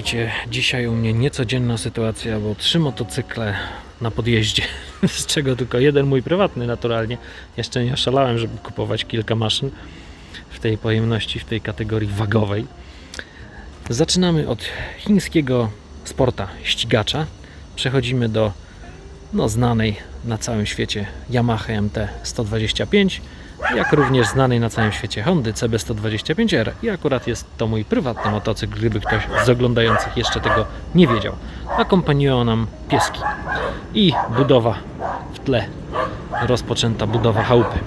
Witajcie. Dzisiaj u mnie niecodzienna sytuacja, bo trzy motocykle na podjeździe, z czego tylko jeden mój prywatny naturalnie. Jeszcze nie oszalałem, żeby kupować kilka maszyn w tej pojemności, w tej kategorii wagowej. Zaczynamy od chińskiego sporta ścigacza. Przechodzimy do no, znanej na całym świecie Yamaha MT 125, jak również znanej na całym świecie Hondy CB125R. I akurat jest to mój prywatny motocykl, gdyby ktoś z oglądających jeszcze tego nie wiedział. Akompaniują nam pieski i budowa w tle, rozpoczęta budowa chałupy.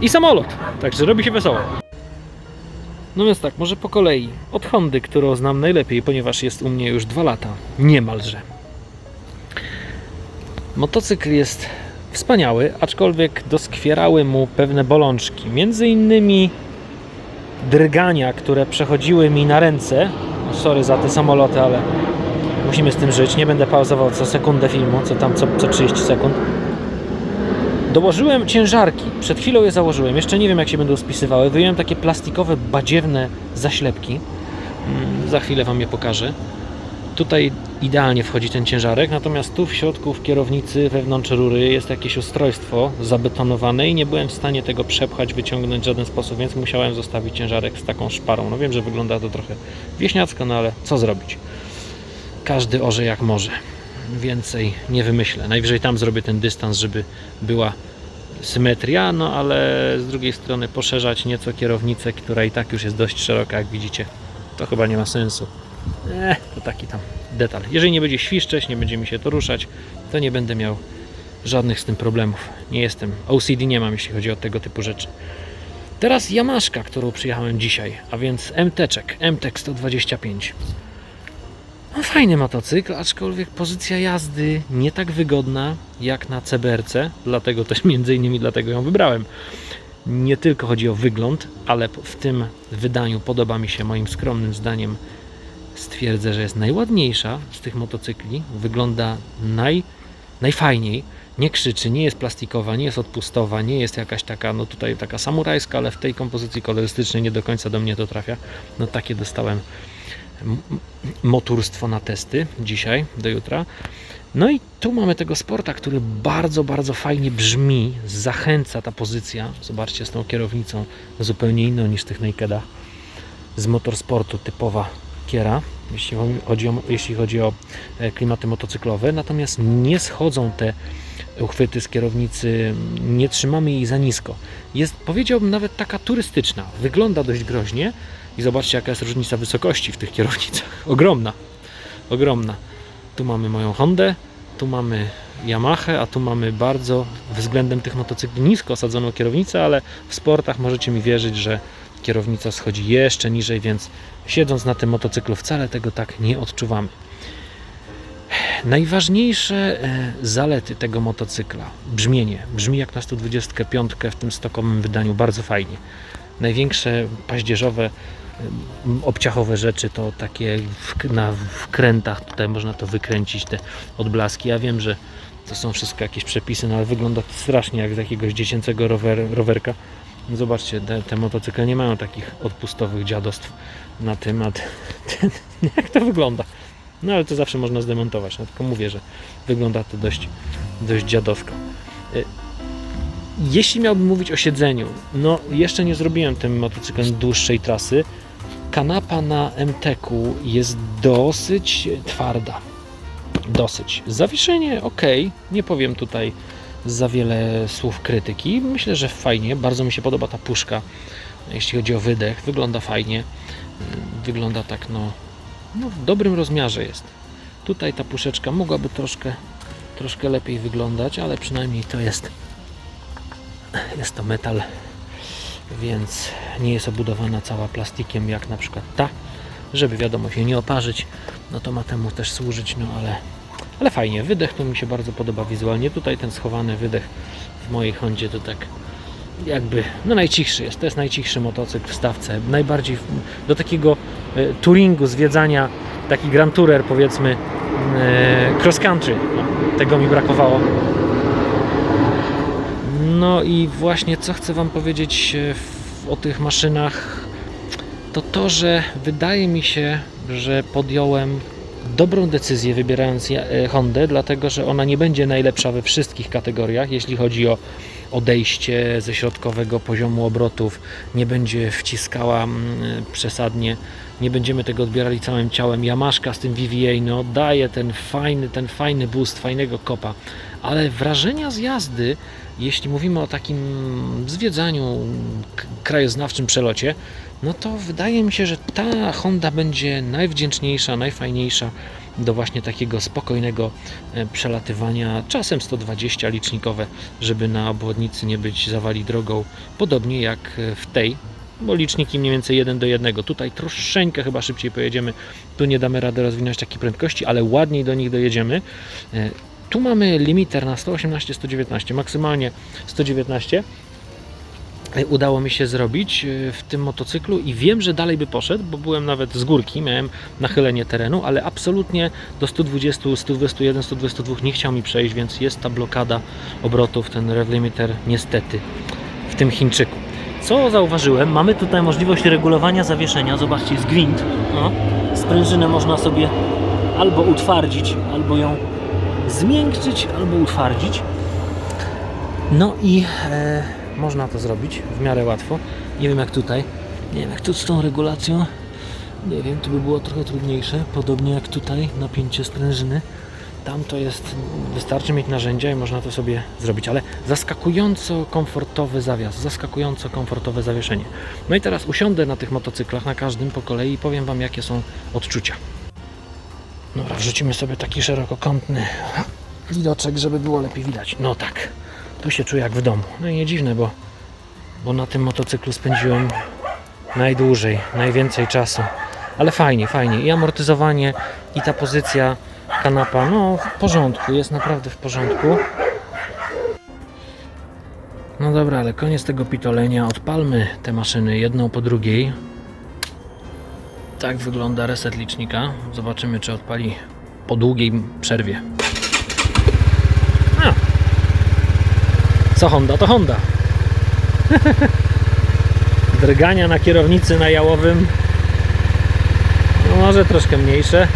I samolot, także robi się wesoło. No więc tak, może po kolei. Od Hondy, którą znam najlepiej, ponieważ jest u mnie już dwa lata, niemalże. Motocykl jest wspaniały, aczkolwiek doskwierały mu pewne bolączki. Między innymi drgania, które przechodziły mi na ręce. Sorry za te samoloty, ale musimy z tym żyć. Nie będę pauzował co sekundę filmu, co tam co, co 30 sekund. Dołożyłem ciężarki. Przed chwilą je założyłem. Jeszcze nie wiem, jak się będą spisywały. Wyjąłem takie plastikowe, badziewne zaślepki. Mm, Za chwilę Wam je pokażę. Tutaj idealnie wchodzi ten ciężarek, natomiast tu w środku, w kierownicy, wewnątrz rury jest jakieś ustrojstwo zabetonowane i nie byłem w stanie tego przepchać, wyciągnąć w żaden sposób, więc musiałem zostawić ciężarek z taką szparą. No wiem, że wygląda to trochę wieśniacko, no ale co zrobić? Każdy orze jak może. Więcej nie wymyślę. Najwyżej tam zrobię ten dystans, żeby była symetria, no ale z drugiej strony poszerzać nieco kierownicę, która i tak już jest dość szeroka, jak widzicie. To chyba nie ma sensu. Eh, to taki tam detal. Jeżeli nie będzie świszczeć, nie będzie mi się to ruszać, to nie będę miał żadnych z tym problemów. Nie jestem, OCD nie mam, jeśli chodzi o tego typu rzeczy. Teraz Yamaszka, którą przyjechałem dzisiaj, a więc MT-czek, MTek 125. No, fajny motocykl, aczkolwiek pozycja jazdy nie tak wygodna jak na CBRC, dlatego też między innymi dlatego ją wybrałem. Nie tylko chodzi o wygląd, ale w tym wydaniu podoba mi się moim skromnym zdaniem stwierdzę, że jest najładniejsza z tych motocykli. Wygląda naj, najfajniej. Nie krzyczy, nie jest plastikowa, nie jest odpustowa, nie jest jakaś taka, no tutaj taka samurajska, ale w tej kompozycji kolorystycznej nie do końca do mnie to trafia. No takie dostałem moturstwo na testy dzisiaj, do jutra. No i tu mamy tego sporta, który bardzo, bardzo fajnie brzmi, zachęca ta pozycja. Zobaczcie z tą kierownicą zupełnie inną niż tych nakedach. Z motorsportu typowa kiera, jeśli chodzi o, jeśli chodzi o e, klimaty motocyklowe, natomiast nie schodzą te uchwyty z kierownicy, nie trzymamy jej za nisko. Jest, powiedziałbym, nawet taka turystyczna. Wygląda dość groźnie i zobaczcie, jaka jest różnica wysokości w tych kierownicach. Ogromna, ogromna. Tu mamy moją Hondę, tu mamy Yamaha, a tu mamy bardzo względem tych motocykli nisko osadzoną kierownicę, ale w sportach możecie mi wierzyć, że kierownica schodzi jeszcze niżej, więc siedząc na tym motocyklu wcale tego tak nie odczuwamy. Najważniejsze e, zalety tego motocykla. Brzmienie. Brzmi jak na 125 w tym stokowym wydaniu, bardzo fajnie. Największe paździerzowe, obciachowe rzeczy to takie w, na wkrętach, tutaj można to wykręcić, te odblaski. Ja wiem, że to są wszystko jakieś przepisy, no ale wygląda to strasznie jak z jakiegoś dziecięcego rower, rowerka. Zobaczcie, te, te motocykle nie mają takich odpustowych dziadostw na tym, a ten, jak to wygląda. No ale to zawsze można zdemontować, no tylko mówię, że wygląda to dość, dość dziadowsko. Y, Jeśli miałbym mówić o siedzeniu, no jeszcze nie zrobiłem tym motocyklem dłuższej trasy. Kanapa na MTK jest dosyć twarda. Dosyć. Zawieszenie ok, nie powiem tutaj za wiele słów krytyki. Myślę, że fajnie. Bardzo mi się podoba ta puszka, jeśli chodzi o wydech. Wygląda fajnie. Wygląda tak, no, no w dobrym rozmiarze jest. Tutaj ta puszeczka mogłaby troszkę, troszkę lepiej wyglądać, ale przynajmniej to jest, jest to metal, więc nie jest obudowana cała plastikiem, jak na przykład ta, żeby wiadomo się nie oparzyć. No to ma temu też służyć, no ale ale fajnie, wydech to mi się bardzo podoba wizualnie. Tutaj ten schowany wydech w mojej Hondzie to tak jakby, no najcichszy jest. To jest najcichszy motocykl w stawce. Najbardziej do takiego e, touringu, zwiedzania, taki Grand Tourer powiedzmy, e, cross country. No, tego mi brakowało. No i właśnie co chcę Wam powiedzieć e, o tych maszynach. to to, że wydaje mi się, że podjąłem dobrą decyzję wybierając Hondę, dlatego że ona nie będzie najlepsza we wszystkich kategoriach, jeśli chodzi o odejście ze środkowego poziomu obrotów, nie będzie wciskała mm, przesadnie, nie będziemy tego odbierali całym ciałem. Yamaszka z tym VVA no, daje ten fajny, ten fajny boost, fajnego kopa, ale wrażenia z jazdy, jeśli mówimy o takim zwiedzaniu, krajoznawczym przelocie, no to wydaje mi się, że ta Honda będzie najwdzięczniejsza, najfajniejsza do właśnie takiego spokojnego e, przelatywania, czasem 120 licznikowe, żeby na obwodnicy nie być zawali drogą, podobnie jak e, w tej, bo liczniki mniej więcej 1 do 1. Tutaj troszeczkę chyba szybciej pojedziemy, tu nie damy rady rozwinąć takiej prędkości, ale ładniej do nich dojedziemy. E, Tu mamy limiter na 118-119, maksymalnie 119 e, udało mi się zrobić e, w tym motocyklu i wiem, że dalej by poszedł, bo byłem nawet z górki, miałem nachylenie terenu, ale absolutnie do 120, 121, 122 nie chciał mi przejść, więc jest ta blokada obrotów, ten rev limiter niestety w tym Chińczyku. Co zauważyłem? Mamy tutaj możliwość regulowania zawieszenia. Zobaczcie, jest gwint. No. Sprężynę można sobie albo utwardzić, albo ją zmiękczyć, albo utwardzić. No i e, można to zrobić w miarę łatwo. Nie wiem jak tutaj. Nie wiem jak tu z tą regulacją. Nie wiem, tu by było trochę trudniejsze. Podobnie jak tutaj, napięcie sprężyny. Tam to jest, wystarczy mieć narzędzia i można to sobie zrobić, ale zaskakująco komfortowy zawias, zaskakująco komfortowe zawieszenie. No i teraz usiądę na tych motocyklach, na każdym po kolei i powiem Wam jakie są odczucia. Dobra, wrzucimy sobie taki szerokokątny widoczek, żeby było lepiej widać. No tak, tu się czuję jak w domu. No i nie dziwne, bo, bo na tym motocyklu spędziłem najdłużej, najwięcej czasu. Ale fajnie, fajnie. I amortyzowanie, i ta pozycja kanapa, no w porządku, jest naprawdę w porządku. No dobra, ale koniec tego pitolenia. Odpalmy te maszyny jedną po drugiej. Tak wygląda reset licznika. Zobaczymy, czy odpali po długiej przerwie. Co Honda, to Honda. Drgania na kierownicy na jałowym. No może troszkę mniejsze.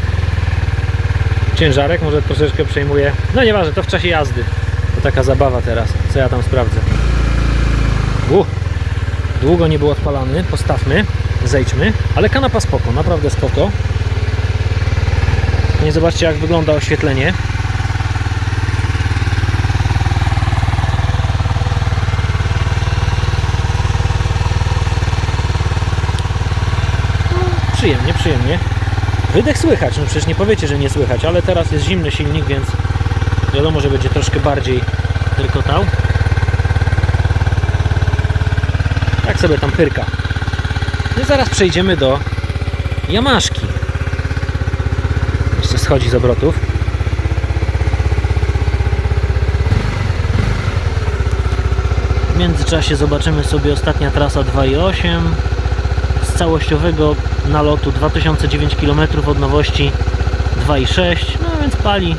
Ciężarek może troszeczkę przejmuje. No nieważne, to w czasie jazdy. To taka zabawa teraz. Co ja tam sprawdzę. U, długo nie był odpalany. Postawmy, zejdźmy. Ale kanapa spoko, naprawdę spoko. I zobaczcie jak wygląda oświetlenie. No, Przyjemnie, przyjemnie. Wydech słychać, no przecież nie powiecie, że nie słychać, ale teraz jest zimny silnik, więc wiadomo, że będzie troszkę bardziej tyrkotał. Tak sobie tam pyrka. No zaraz przejdziemy do Jamaszki. Jeszcze schodzi z obrotów. W międzyczasie zobaczymy sobie ostatnia trasa 2.8 z całościowego nalotu 2009 km od nowości 2.6 no więc pali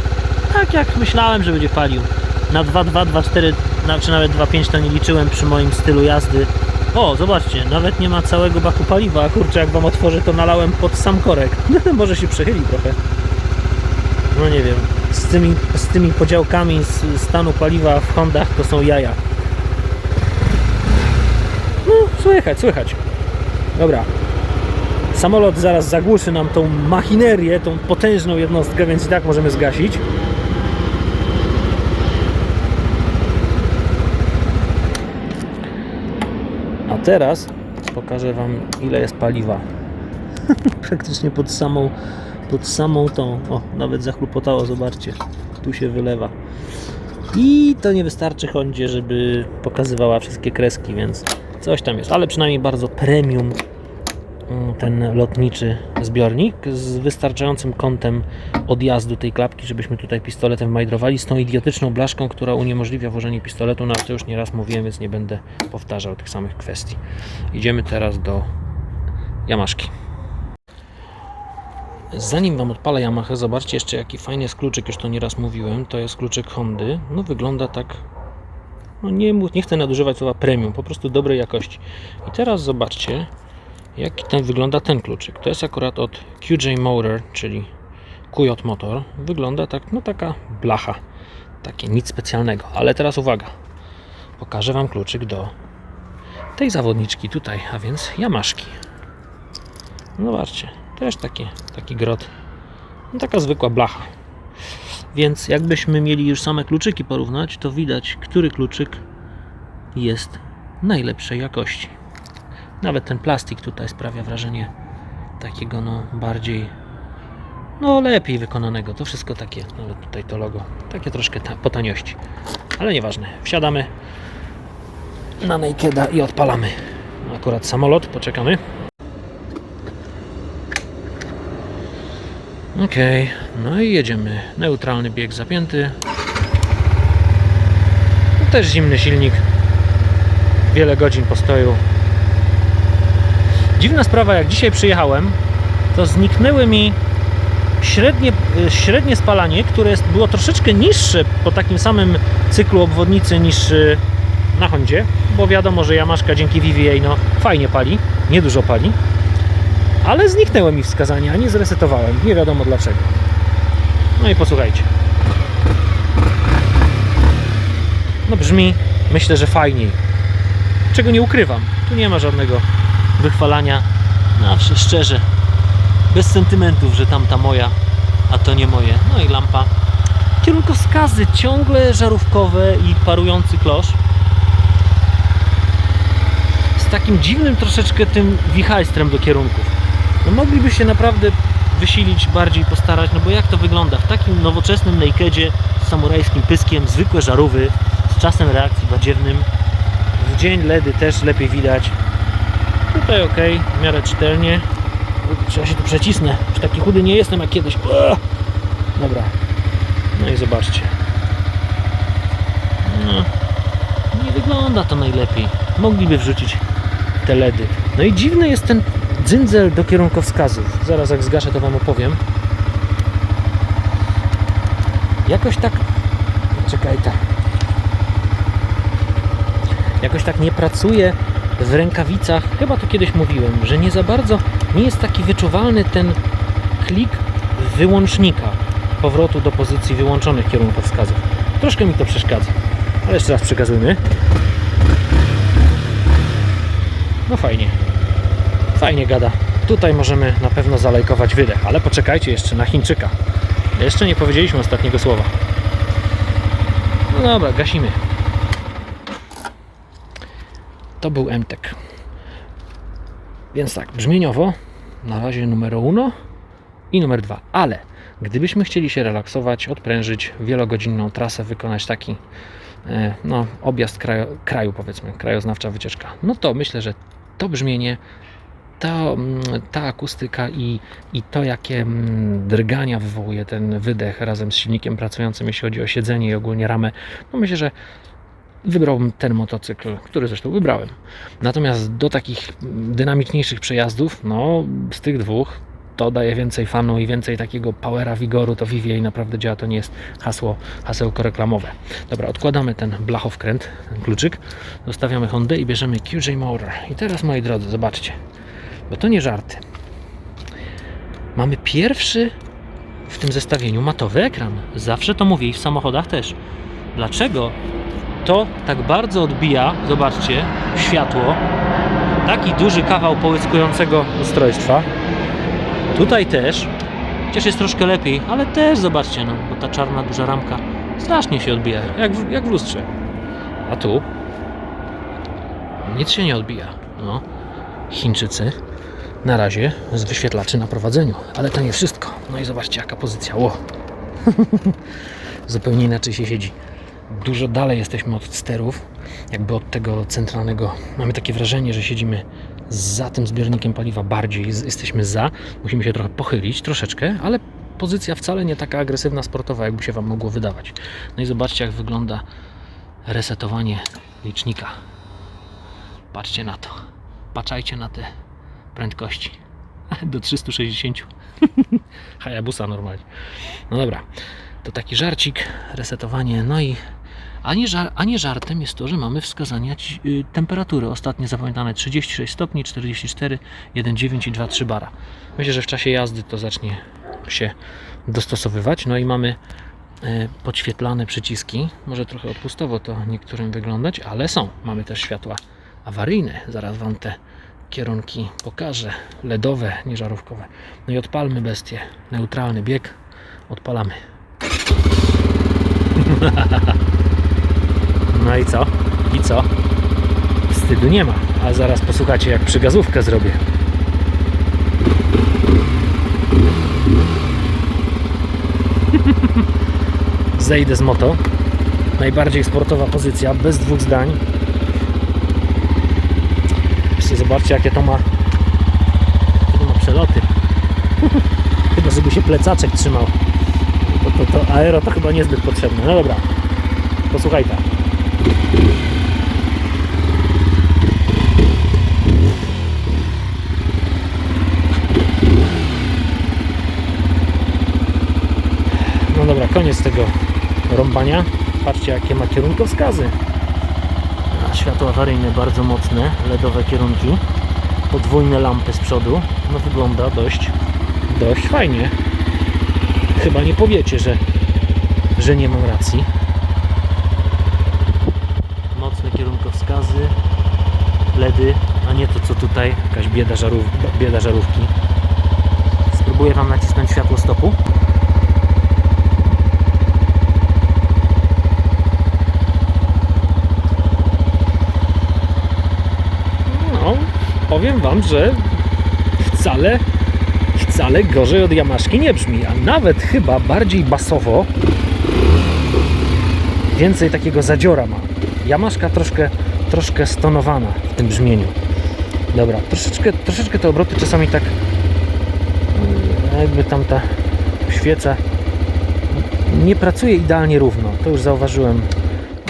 tak jak myślałem, że będzie palił na 2.2, 2.4 na- czy nawet 2.5 to nie liczyłem przy moim stylu jazdy o, zobaczcie, nawet nie ma całego baku paliwa, kurczę, jak wam otworzę, to nalałem pod sam korek. Może się przechyli trochę. No nie wiem, z tymi, z tymi podziałkami z stanu paliwa w Hondach to są jaja. No, słychać, słychać. Dobra. Samolot zaraz zagłuszy nam tą machinerię, tą potężną jednostkę, więc i tak możemy zgasić. A teraz pokażę Wam ile jest paliwa. Praktycznie pod samą, pod samą tą, o nawet zachlupotało, zobaczcie, tu się wylewa. I to nie wystarczy Hondzie, żeby pokazywała wszystkie kreski, więc coś tam jest, ale przynajmniej bardzo premium ten lotniczy zbiornik z wystarczającym kątem odjazdu tej klapki, żebyśmy tutaj pistoletem majdrowali z tą idiotyczną blaszką, która uniemożliwia włożenie pistoletu, no ale to już nieraz mówiłem, więc nie będę powtarzał tych samych kwestii. Idziemy teraz do Yamaszki. Zanim Wam odpalę Yamaha, zobaczcie jeszcze jaki fajny jest kluczyk, już to nieraz mówiłem, to jest kluczyk Hondy, no wygląda tak no nie, nie chcę nadużywać słowa premium, po prostu dobrej jakości. I teraz zobaczcie, jak ten wygląda ten kluczyk. To jest akurat od QJ Motor, czyli QJ Motor. Wygląda tak, no taka blacha. Takie nic specjalnego. Ale teraz uwaga. Pokażę Wam kluczyk do tej zawodniczki tutaj, a więc Yamaszki. No zobaczcie, też takie, taki grot. No taka zwykła blacha. Więc jakbyśmy mieli już same kluczyki porównać, to widać, który kluczyk jest najlepszej jakości. Nawet ten plastik tutaj sprawia wrażenie takiego no bardziej no lepiej wykonanego. To wszystko takie, nawet tutaj to logo, takie troszkę ta, po taniości. Ale nieważne. Wsiadamy na Nakeda i odpalamy. Akurat samolot, poczekamy. Okej, no i jedziemy. Neutralny bieg zapięty. Też zimny silnik. Wiele godzin postoju. Dziwna sprawa, jak dzisiaj przyjechałem, to zniknęły mi średnie, y, średnie spalanie, które jest, było troszeczkę niższe po takim samym cyklu obwodnicy niż y, na Hondzie, bo wiadomo, że Yamaszka dzięki VVA no, fajnie pali, niedużo pali, ale zniknęły mi wskazania, nie zresetowałem, nie wiadomo dlaczego. No i posłuchajcie. No brzmi, myślę, że fajniej. Czego nie ukrywam, tu nie ma żadnego wychwalania, zawsze szczerze, bez sentymentów, że tamta moja, a to nie moje. No i lampa. Kierunkowskazy ciągle żarówkowe i parujący klosz. Z takim dziwnym troszeczkę tym wichajstrem do kierunków. No mogliby się naprawdę wysilić, bardziej postarać, no bo jak to wygląda? W takim nowoczesnym nakedzie z samurajskim pyskiem, zwykłe żarówy, z czasem reakcji badziewnym. W dzień LEDy też lepiej widać. Tutaj ok, w miarę czytelnie. Trzeba się tu przecisnę. Już taki chudy nie jestem jak kiedyś. Dobra. No i zobaczcie. No, nie wygląda to najlepiej. Mogliby wrzucić te LEDy. No i dziwny jest ten dzyndzel do kierunkowskazów. Zaraz jak zgaszę to Wam opowiem. Jakoś tak... Czekaj tak. Jakoś tak nie pracuje w rękawicach. Chyba to kiedyś mówiłem, że nie za bardzo nie jest taki wyczuwalny ten klik wyłącznika powrotu do pozycji wyłączonych kierunkowskazów. Troszkę mi to przeszkadza. Ale jeszcze raz przekazujmy. No fajnie. Fajnie gada. Tutaj możemy na pewno zalajkować wydech, ale poczekajcie jeszcze na Chińczyka. Jeszcze nie powiedzieliśmy ostatniego słowa. No dobra, gasimy. To był MTEK. Więc tak, brzmieniowo na razie numer uno i numer dwa. Ale gdybyśmy chcieli się relaksować, odprężyć, wielogodzinną trasę, wykonać taki e, no, objazd kraju, kraju, powiedzmy, krajoznawcza wycieczka, no to myślę, że to brzmienie, to, mm, ta akustyka i, i to, jakie mm, drgania wywołuje ten wydech razem z silnikiem pracującym, jeśli chodzi o siedzenie i ogólnie ramę, no myślę, że wybrałbym ten motocykl, który zresztą wybrałem. Natomiast do takich dynamiczniejszych przejazdów, no z tych dwóch, to daje więcej fanu i więcej takiego powera, wigoru, to VVA naprawdę działa, to nie jest hasło, hasełko reklamowe. Dobra, odkładamy ten blachowkręt, ten kluczyk, zostawiamy Hondę i bierzemy QJ Motor. I teraz, moi drodzy, zobaczcie, bo to nie żarty. Mamy pierwszy w tym zestawieniu matowy ekran. Zawsze to mówię i w samochodach też. Dlaczego to tak bardzo odbija, zobaczcie, światło. Taki duży kawał połyskującego ustrojstwa. Tutaj też, chociaż jest troszkę lepiej, ale też zobaczcie, no, bo ta czarna duża ramka strasznie się odbija, jak w, jak w lustrze. A tu nic się nie odbija. No. Chińczycy na razie z wyświetlaczy na prowadzeniu, ale to nie wszystko. No i zobaczcie, jaka pozycja. Ło. Zupełnie inaczej się siedzi dużo dalej jesteśmy od sterów, jakby od tego centralnego. Mamy takie wrażenie, że siedzimy za tym zbiornikiem paliwa bardziej, jesteśmy za. Musimy się trochę pochylić, troszeczkę, ale pozycja wcale nie taka agresywna, sportowa, jakby się Wam mogło wydawać. No i zobaczcie, jak wygląda resetowanie licznika. Patrzcie na to. Patrzajcie na te prędkości. Do 360. Hayabusa normalnie. No dobra, to taki żarcik, resetowanie, no i A nie, żar, a nie żartem jest to, że mamy wskazania y, temperatury. Ostatnie zapamiętane 36 stopni, 44, 1,9 i 2,3 bara. Myślę, że w czasie jazdy to zacznie się dostosowywać. No i mamy e, podświetlane przyciski. Może trochę odpustowo to niektórym wyglądać, ale są. Mamy też światła awaryjne. Zaraz Wam te kierunki pokażę. LEDowe, nie żarówkowe. No i odpalmy bestię. Neutralny bieg. Odpalamy. No i co? I co? Wstydu nie ma. A zaraz posłuchacie jak przygazówkę zrobię. Zejdę z moto. Najbardziej sportowa pozycja, bez dwóch zdań. Jeszcze zobaczcie jakie to ma, jakie to ma przeloty. chyba żeby się plecaczek trzymał. Bo to, to aero to chyba niezbyt potrzebne. No dobra, posłuchaj tak. No dobra, koniec tego rąbania. Patrzcie jakie ma kierunkowskazy. Światło awaryjne bardzo mocne, LEDowe kierunki. Podwójne lampy z przodu. No wygląda dość, dość fajnie. Chyba nie powiecie, że, że nie mam racji. Mocne kierunkowskazy, LEDy, a nie to co tutaj, jakaś bieda, żarów, bieda żarówki. Spróbuję Wam nacisnąć światło stopu. No, powiem Wam, że wcale, wcale gorzej od Yamaszki nie brzmi, a nawet chyba bardziej basowo. Więcej takiego zadziora ma. Yamaszka troszkę, troszkę stonowana w tym brzmieniu. Dobra, troszeczkę, troszeczkę te obroty czasami tak mm, jakby tam ta świeca nie pracuje idealnie równo. To już zauważyłem,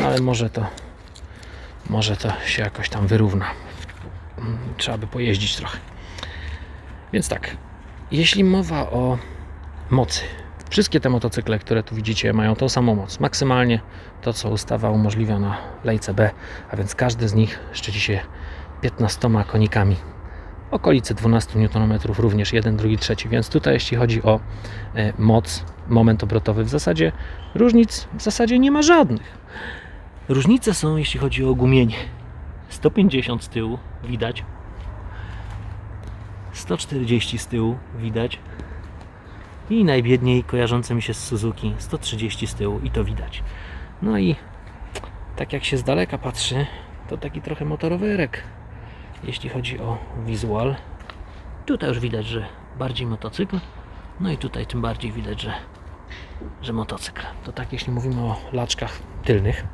ale może to może to się jakoś tam wyrówna. Mm, Trzeba by pojeździć trochę. Więc tak, jeśli mowa o mocy, wszystkie te motocykle, które tu widzicie, mają tą samą moc. Maksymalnie to, co ustawa umożliwia na lejce B, a więc każdy z nich szczyci się 15 konikami. Okolice 12 Nm, również jeden, drugi, trzeci. Więc tutaj, jeśli chodzi o e, moc, moment obrotowy, w zasadzie różnic w zasadzie nie ma żadnych. Różnice są, jeśli chodzi o gumienie. 150 z tyłu widać. 140 z tyłu widać. I najbiedniej kojarzące mi się z Suzuki 130 z tyłu i to widać. No i tak jak się z daleka patrzy, to taki trochę motorowerek. Jeśli chodzi o wizual, tutaj już widać, że bardziej motocykl. No i tutaj tym bardziej widać, że, że motocykl. To tak jeśli mówimy o laczkach tylnych.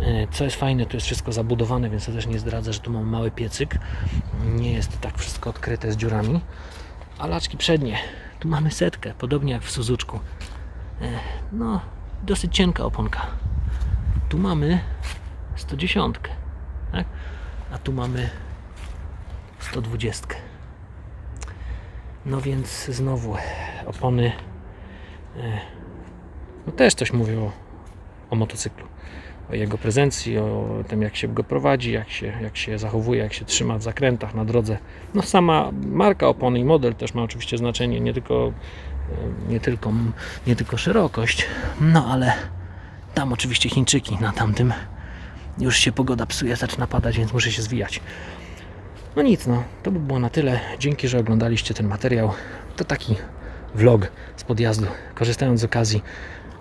E, Co jest fajne, tu jest wszystko zabudowane, więc ja też nie zdradzę, że tu mam mały piecyk. Nie jest tak wszystko odkryte z dziurami. A laczki przednie, tu mamy setkę, podobnie jak w Suzuczku. E, No, dosyć cienka oponka. Tu mamy 110, tak? a tu mamy 120. No więc znowu opony e, no też coś mówią o, motocyklu o jego prezencji, o tym jak się go prowadzi, jak się, jak się zachowuje, jak się trzyma w zakrętach na drodze. No sama marka opony i model też ma oczywiście znaczenie, nie tylko, e, nie tylko, nie tylko szerokość, no ale tam oczywiście Chińczyki na tamtym już się pogoda psuje, zaczyna padać, więc muszę się zwijać. No nic, no, to by było na tyle. Dzięki, że oglądaliście ten materiał. To taki vlog z podjazdu, korzystając z okazji,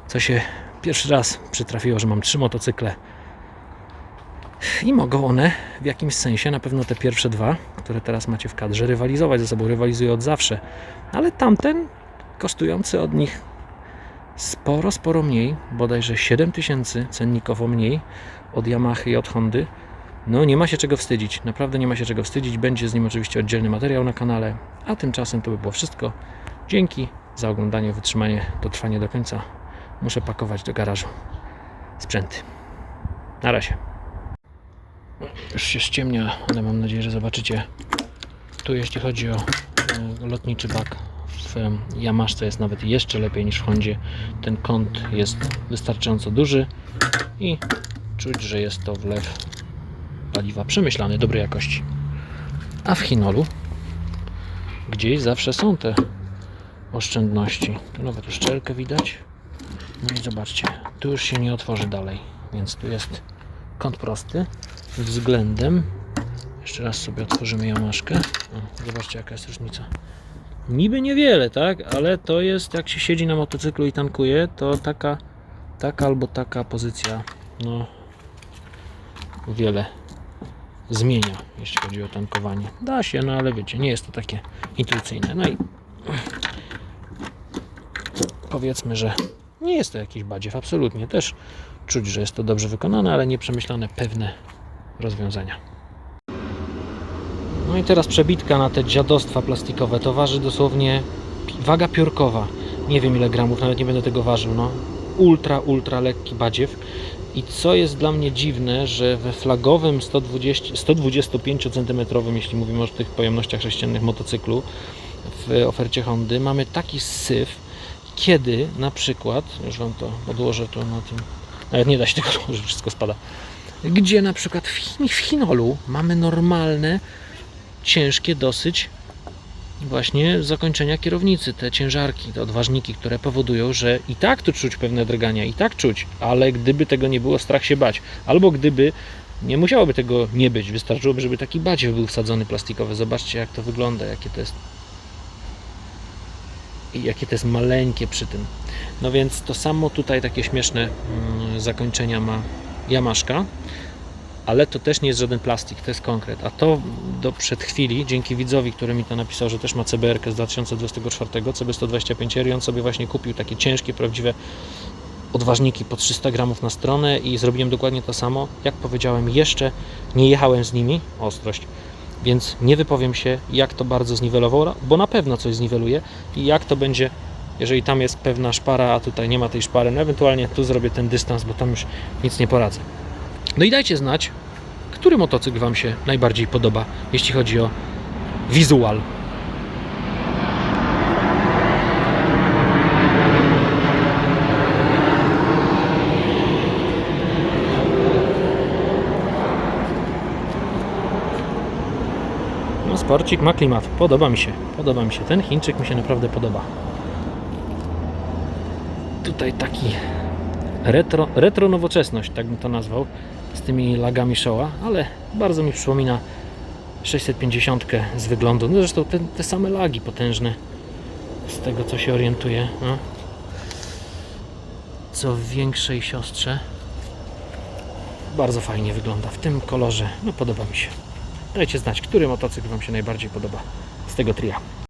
co się pierwszy raz przytrafiło, że mam trzy motocykle i mogą one w jakimś sensie, na pewno te pierwsze dwa, które teraz macie w kadrze, rywalizować ze sobą, rywalizują od zawsze, ale tamten kosztujący od nich sporo, sporo mniej, bodajże 7000 cennikowo mniej od Yamaha i od Hondy. No nie ma się czego wstydzić, naprawdę nie ma się czego wstydzić. Będzie z nim oczywiście oddzielny materiał na kanale, a tymczasem to by było wszystko. Dzięki za oglądanie, wytrzymanie, dotrwanie do końca. Muszę pakować do garażu sprzęty. Na razie. Już się ściemnia, ale mam nadzieję, że zobaczycie. Tu jeśli chodzi o e, lotniczy bak w Yamaszce jest nawet jeszcze lepiej niż w Hondzie. Ten kąt jest wystarczająco duży i czuć, że jest to wlew paliwa przemyślany, dobrej jakości. A w Chinolu gdzieś zawsze są te oszczędności. Tu nawet uszczelkę widać. No i zobaczcie, tu już się nie otworzy dalej, więc tu jest kąt prosty względem. Jeszcze raz sobie otworzymy jamaszkę. O, zobaczcie jaka jest różnica. Niby niewiele, tak? Ale to jest, jak się siedzi na motocyklu i tankuje, to taka, taka albo taka pozycja, no, wiele zmienia, jeśli chodzi o tankowanie. Da się, no ale wiecie, nie jest to takie intuicyjne. No i powiedzmy, że nie jest to jakiś badziew, absolutnie. Też czuć, że jest to dobrze wykonane, ale nieprzemyślane pewne rozwiązania. No i teraz przebitka na te dziadostwa plastikowe. To waży dosłownie waga piórkowa. Nie wiem ile gramów, nawet nie będę tego ważył. No. Ultra, ultra lekki badziew. I co jest dla mnie dziwne, że we flagowym 120, 125 cm, jeśli mówimy o tych pojemnościach sześciennych motocyklu, w ofercie Hondy mamy taki syf, kiedy na przykład, już Wam to odłożę tu na tym, nawet nie da się tego odłożyć, wszystko spada, gdzie na przykład w, Chin, w Chinolu mamy normalne, ciężkie dosyć właśnie zakończenia kierownicy, te ciężarki, te odważniki, które powodują, że i tak tu czuć pewne drgania, i tak czuć, ale gdyby tego nie było, strach się bać. Albo gdyby nie musiałoby tego nie być, wystarczyłoby, żeby taki badziew był wsadzony plastikowy. Zobaczcie, jak to wygląda, jakie to jest i jakie to jest maleńkie przy tym. No więc to samo tutaj takie śmieszne mm, zakończenia ma Yamaszka, ale to też nie jest żaden plastik, to jest konkret. A to do przed chwili, dzięki widzowi, który mi to napisał, że też ma CBR z 2024, CB125R i on sobie właśnie kupił takie ciężkie, prawdziwe odważniki po 300 gramów na stronę i zrobiłem dokładnie to samo. Jak powiedziałem, jeszcze nie jechałem z nimi, ostrość, więc nie wypowiem się, jak to bardzo zniwelowało, bo na pewno coś zniweluje i jak to będzie, jeżeli tam jest pewna szpara, a tutaj nie ma tej szpary, no ewentualnie tu zrobię ten dystans, bo tam już nic nie poradzę. No i dajcie znać, który motocykl Wam się najbardziej podoba, jeśli chodzi o wizual. No, sporcik ma klimat. Podoba mi się. Podoba mi się. Ten Chińczyk mi się naprawdę podoba. Tutaj taki retro, retro nowoczesność, tak bym to nazwał, z tymi lagami Showa, ale bardzo mi przypomina 650 z wyglądu. No zresztą te, te same lagi potężne, z tego co się orientuję. No. Co w większej siostrze. Bardzo fajnie wygląda w tym kolorze. No podoba mi się. Dajcie znać, który motocykl Wam się najbardziej podoba z tego tria.